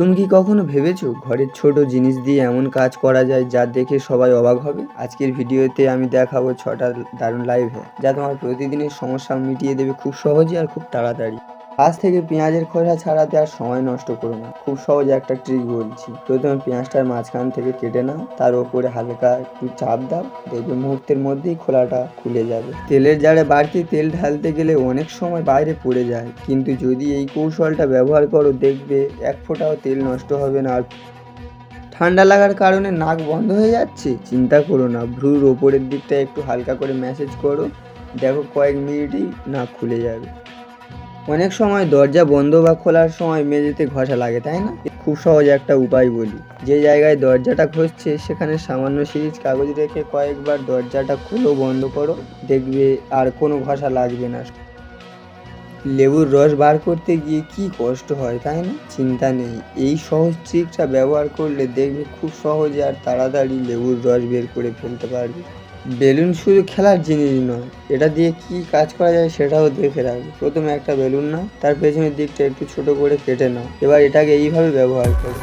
তুমি কি কখনো ভেবেছো ঘরের ছোট জিনিস দিয়ে এমন কাজ করা যায় যা দেখে সবাই অবাক হবে? আজকের ভিডিওতে আমি দেখাবো ছটা দারুণ লাইভ হ্যাক যা তোমার প্রতিদিনের সমস্যা মিটিয়ে দেবে খুব সহজে আর খুব তাড়াতাড়ি। আজ থেকে পেঁয়াজের খোসা ছাড়াতে আর সময় নষ্ট করো না। খুব সহজে একটা ট্রিক বলছি। প্রথমে পেঁয়াজটার মাঝখান থেকে কেটে নাও। তার উপরে হালকা একটু চাপ দাও। দেখবে মুহূর্তের মধ্যেই খোলাটা খুলে যাবে। তেলের জারে বাড়তি তেল ঢালতে গেলে অনেক সময় বাইরে পড়ে যায়। কিন্তু যদি এই কৌশলটা ব্যবহার করো, দেখবে এক ফোঁটাও তেল নষ্ট হবে না। আর ঠান্ডা লাগার কারণে নাক বন্ধ হয়ে যাচ্ছে। চিন্তা করো না। ভ্রুর ওপরের দিকটা একটু হালকা করে ম্যাসেজ করো। দেখো কয়েক মিনিটেই নাক খুলে যাবে। অনেক সময় দরজা বন্ধ বা খোলার সময় মেঝেতে ঘষা লাগে, তাই না? খুব সহজ একটা উপায় বলি। যে জায়গায় দরজাটা ঘষছে, সেখানে সামান্য সিরিজ কাগজ রেখে কয়েকবার দরজাটা খুলো বন্ধ করো। দেখবে আর কোনো ঘষা লাগবে না। লেবুর রস বার করতে গিয়ে কি কষ্ট হয়, তাই না? চিন্তা নেই। এই সহজ ট্রিকটা ব্যবহার করলে দেখবে খুব সহজে আর তাড়াতাড়ি লেবুর রস বের করে ফেলতে পারবে। বেলুন শুধু খেলার জিনিস নয়, এটা দিয়ে কি কাজ করা যায় সেটাও দেখে রাখবে প্রথমে একটা বেলুন নাও, তার পেছনের দিকটা একটু ছোট করে কেটে নাও। এবার এটাকে এইভাবে ব্যবহার করো।